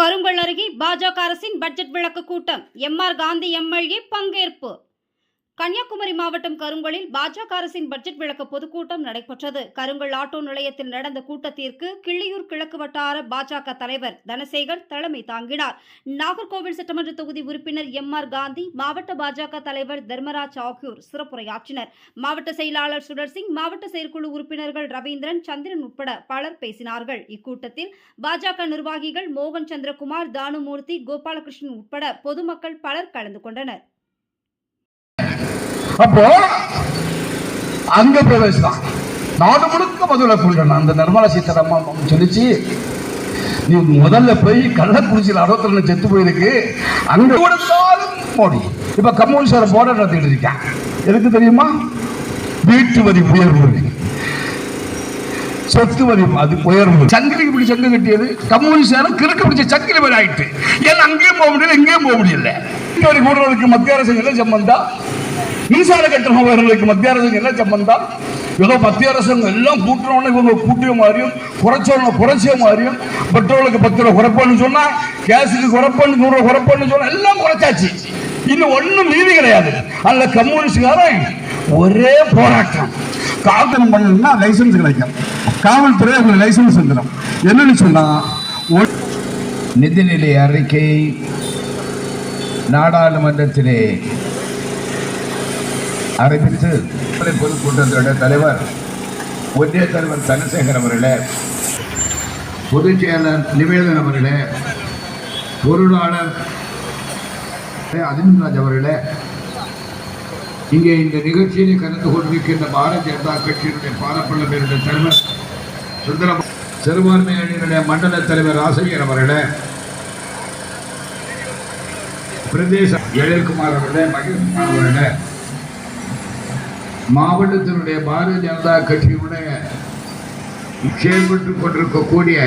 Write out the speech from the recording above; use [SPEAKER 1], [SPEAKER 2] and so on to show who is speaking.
[SPEAKER 1] கருங்கல் அருகே பாஜக அரசின் பட்ஜெட் விளக்க கூட்டம். எம்ஆர் காந்தி எம்எல்ஏ பங்கேற்பு. கன்னியாகுமரி மாவட்டம் கருங்கலில் பாஜக அரசின் பட்ஜெட் விளக்க பொதுக்கூட்டம் நடைபெற்றது. கருங்கல் ஆட்டோ நிலையத்தில் நடந்த கூட்டத்திற்கு கிள்ளியூர் கிழக்கு வட்டார பாஜக தலைவர் தனசேகர் தலைமை தாங்கினார். நாகர்கோவில் சட்டமன்ற தொகுதி உறுப்பினர் எம்ஆர் காந்தி மாவட்ட பாஜக தலைவர் தர்மராஜ் ஆகியோர் சிறப்புரையாற்றினர். மாவட்ட செயலாளர் சுடர்சிங் மாவட்ட செயற்குழு உறுப்பினர்கள் ரவீந்திரன் சந்திரன் உட்பட பலர் பேசினார்கள். இக்கூட்டத்தில் பாஜக நிர்வாகிகள் மோகன் சந்திரகுமார் தானுமூர்த்தி கோபாலகிருஷ்ணன் உட்பட பொதுமக்கள் பலர் கலந்து கொண்டனர்.
[SPEAKER 2] அப்போ அங்க பிரவேசம் நாடு முழுக்க மதுரை கொள்ளணும் அந்த நிர்மலா சீதாராமன் சொல்லிச்சு. நீ முதல்ல போய் கள்ளக்குறிச்சியில் அறுபத்தி ரெண்டு செத்து போயிருக்கு. அங்க கொடுத்தாலும் மோடி இப்ப கம்யூனிஸ்டர் போராட்டம் நடத்திட்டு இருக்கேன். எதுக்கு தெரியுமா? வீட்டு வரி உயர்வு. சொத்து வரி அது உயர்வு. சங்கிலி இப்படி சங்கு கட்டியது. கம்யூனிஸ்டாரும் கிறுக்கு பிடிச்ச சங்கிலி வரி ஆயிட்டு. ஏன்னா அங்கேயும் போக முடியல இங்கேயும் போக முடியல? வீட்டு வரி கூடுறதுக்கு மத்திய அரசு சம்பந்தம்? மின்சார கட்டணம் உயர்வுக்கு மத்திய அரசுக்கு என்ன சம்பந்தம்? ஏதோ மத்திய அரசாங்கம் எல்லாம் கூட்டுறவன இவங்க கூட்டிய மாதிரியும் குறைச்சவன குறைச்ச மாதிரியும் பெட்ரோலுக்கு பத்து ரூபா குறைப்பன்னு சொன்னா கேஸுக்கு குறைப்பன்னு நூறு ரூபா குறைப்பன்னு சொன்னா எல்லாம் குறைச்சாச்சு. இன்னும் ஒண்ணும் மீதி கிடையாது. அல்ல கம்யூனிஸ்டுக்காரன் ஒரே போராட்டம்.
[SPEAKER 3] காவல்துறை பண்ணணும்னா லைசன்ஸ் கிடைக்கும். காவல்துறை உங்களுக்கு லைசன்ஸ் வந்துடும் என்னன்னு சொன்னா
[SPEAKER 4] நிதிநிலை அறிக்கை நாடாளுமன்றத்திலே அறிவித்து பொதுக்கூட்டத்தினுடைய தலைவர் ஒன்றிய தலைவர் தனசேகர் அவர்களே பொதுச் செயலர் நிவேதன் அவர்களே பொருளாளர் அதின்ராஜ் அவர்களே இங்கே இந்த நிகழ்ச்சியில் கலந்து கொண்டிருக்கின்ற பாரதிய ஜனதா கட்சியினுடைய பாரப்பள்ளமையினுடைய தலைவர் சுந்தரம் சிறுபான்மை அணியினுடைய மண்டல தலைவர் ஆசிரியர் அவர்களே பிரதேச எழில்குமார் அவர்களே மகிழ்குமார் அவர்களே மாவட்டத்தினுடைய பாரதிய ஜனதா கட்சியினுடைய செயல்பட்டு கொண்டிருக்கக்கூடிய